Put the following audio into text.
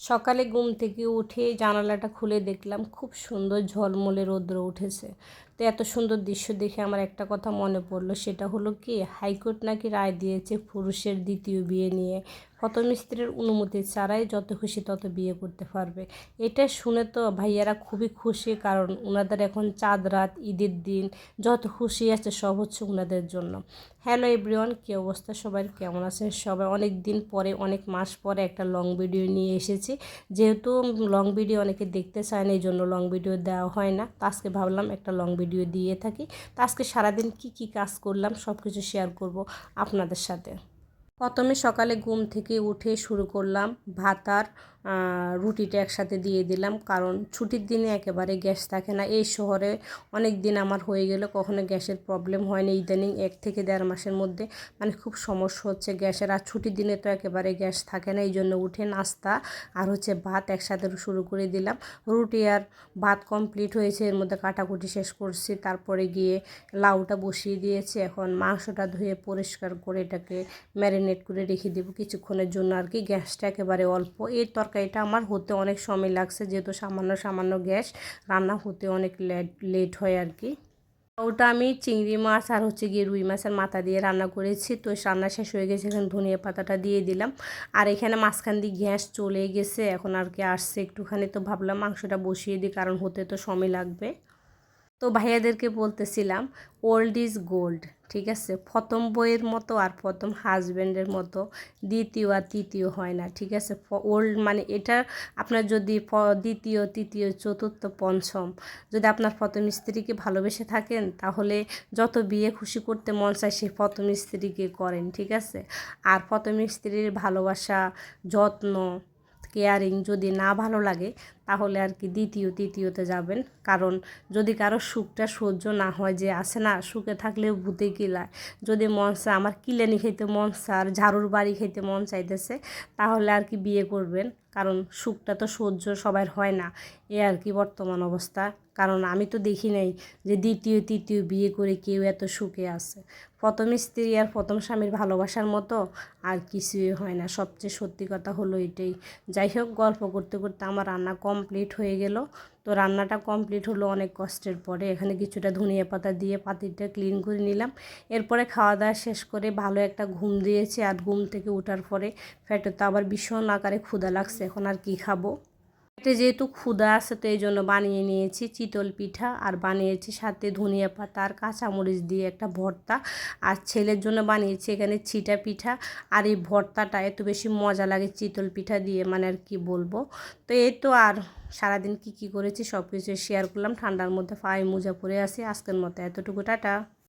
সকালে ঘুম থেকে উঠে জানালাটা খুলে দেখলাম খুব সুন্দর ঝলমলে রৌদ্র উঠেছে। তো এত সুন্দর দৃশ্য দেখে আমার একটা কথা মনে পড়ল, সেটা হলো কি, হাইকোর্ট নাকি রায় দিয়েছে পুরুষের দ্বিতীয় বিয়ে নিয়ে। মিস্ত্রির অনুমতি ছাড়াই যত খুশি তত বিয়ে করতে পারবে। এটা শুনে তো ভাইয়ারা খুবই খুশি, কারণ ওনাদের এখন চাঁদ রাত, ঈদের দিন, যত খুশি আছে সব হচ্ছে ওনাদের জন্য। হ্যালো এভরিওয়ান, কী অবস্থা সবাই? কেমন আছেন সবাই? অনেক দিন পরে, অনেক মাস পরে একটা লং ভিডিও নিয়ে এসেছি। যেহেতু লং ভিডিও অনেকে দেখতে চায় না, এই জন্য লং ভিডিও দেওয়া হয় না। আজকে ভাবলাম একটা লং ভিডিও দিয়ে থাকি। তো আজকে সারাদিন কি কি কাজ করলাম সব কিছু শেয়ার করব আপনাদের সাথে। প্রথমে সকালে ঘুম থেকে উঠে শুরু করলাম ভাত আর রুটিটা একসাথে দিয়ে দিলাম। কারণ ছুটির দিনে একেবারে গ্যাস থাকে না। এই শহরে অনেক দিন আমার হয়ে গেল কখনো গ্যাসের প্রবলেম হয়নি ইদানিং এক থেকে দেড় মাসের মধ্যে। মানে খুব সমস্যা হচ্ছে গ্যাসের। আর ছুটির দিনে তো একেবারে গ্যাস থাকে না এই জন্য উঠে নাস্তা আর হচ্ছে ভাত একসাথে শুরু করে দিলাম। রুটি আর ভাত কমপ্লিট হয়েছে, এর মধ্যে কাটাকুটি শেষ করছি। তারপরে গিয়ে লাউটা বসিয়ে দিয়েছি। এখন মাংসটা ধুয়ে পরিষ্কার করে এটাকে ম্যারিনেট করে রেখে দেবো। কিছুক্ষণের জন্য আর কি। গ্যাসটা একেবারে অল্প। এই তরকারিটা আমার হতে অনেক সময় লাগছে, যেহেতু সামান্য সামান্য গ্যাস। রান্না হতে অনেক লেট লেট হয় আর কি। ওটা আমি চিংড়ি মাছ আর হচ্ছে গিয়ে রুই মাছের মাথা দিয়ে রান্না করেছি। তো রান্না শেষ হয়ে গেছে, এখানে ধনিয়া পাতাটা দিয়ে দিলাম। আর এখানে মাঝখান দিয়ে গ্যাস চলে গেছে, এখন আর কি আসছে একটুখানি। তো ভাবলাম মাংসটা বসিয়ে দিই, কারণ হতে তো সময় লাগবে। তো ভাইয়াদেরকে বলতেছিলাম ওল্ড ইজ গোল্ড ঠিক আছে? প্রথম বইয়ের মতো আর প্রথম হাজব্যান্ডের মতো, দ্বিতীয় আর তৃতীয় হয় না, ঠিক আছে? ওল্ড মানে এটা আপনার যদি দ্বিতীয়, তৃতীয়, চতুর্থ, পঞ্চম, যদি আপনার প্রথম স্ত্রীকে ভালোবেসে থাকেন, তাহলে যত বিয়ে খুশি করতে মন চায় সেই প্রথম স্ত্রীকে করেন, ঠিক আছে? আর প্রথম স্ত্রীর ভালোবাসা, যত্ন কেয়ারিং যদি না ভালো লাগে তাহলে আর কি দ্বিতীয়, তৃতীয়তে যাবেন। কারণ যদি কারও সুখটা সহ্য না হয় যে আসে না, সুখে থাকলেও ভূতে কিলায় যদি মন চায়, আমার কিলেনি খেতে মন চায়, আর ঝাড়ুর বাড়ি খেতে মন চাইতেছে, তাহলে আর কি বিয়ে করবেন? কারণ সুখটা তো সহ্য সবার হয় না। এ আর কি বর্তমান অবস্থা। কারণ আমি তো দেখি নাই যে দ্বিতীয়, তৃতীয় বিয়ে করে কেউ এত সুখে আছে। প্রথম স্ত্রী আর প্রথম স্বামীর ভালোবাসার মতো আর কিছুই হয় না। সবচেয়ে সত্যি কথা হলো এটাই। যাই হোক, গল্প করতে করতে আমার রান্না কমপ্লিট হয়ে গেল। তো রান্নাটা কমপ্লিট হলো অনেক কষ্টের পরে। এখানে কিছুটা ধনিয়া পাতা দিয়ে পাতিটা ক্লিন করে নিলাম। এরপরে খাওয়া দাওয়া শেষ করে ভালো একটা ঘুম দিয়েছে। আর ঘুম থেকে ওঠার পরে ফ্যাটে তো আবার ভীষণ আকারে ক্ষুদা লাগছে। এখন আর কি খাব? পেটে যেহেতু ক্ষুদা আছে তো এই জন্য বানিয়ে নিয়েছি চিতল পিঠা আর বানিয়েছি সাথে ধনিয়া পাতা আর কাঁচামরিচ দিয়ে একটা ভর্তা। আর ছেলের জন্য বানিয়েছি এখানে ছিটা পিঠা। আর এই ভর্তাটা এত বেশি মজা লাগে চিতল পিঠা দিয়ে মানে আর কি বলব। তো এই তো আর সারাদিন কি কি করেছি সব কিছু শেয়ার করলাম। ঠান্ডার মধ্যে পায়ে মোজা পরে আসি আজকের মতো এতটুকু, টাটা।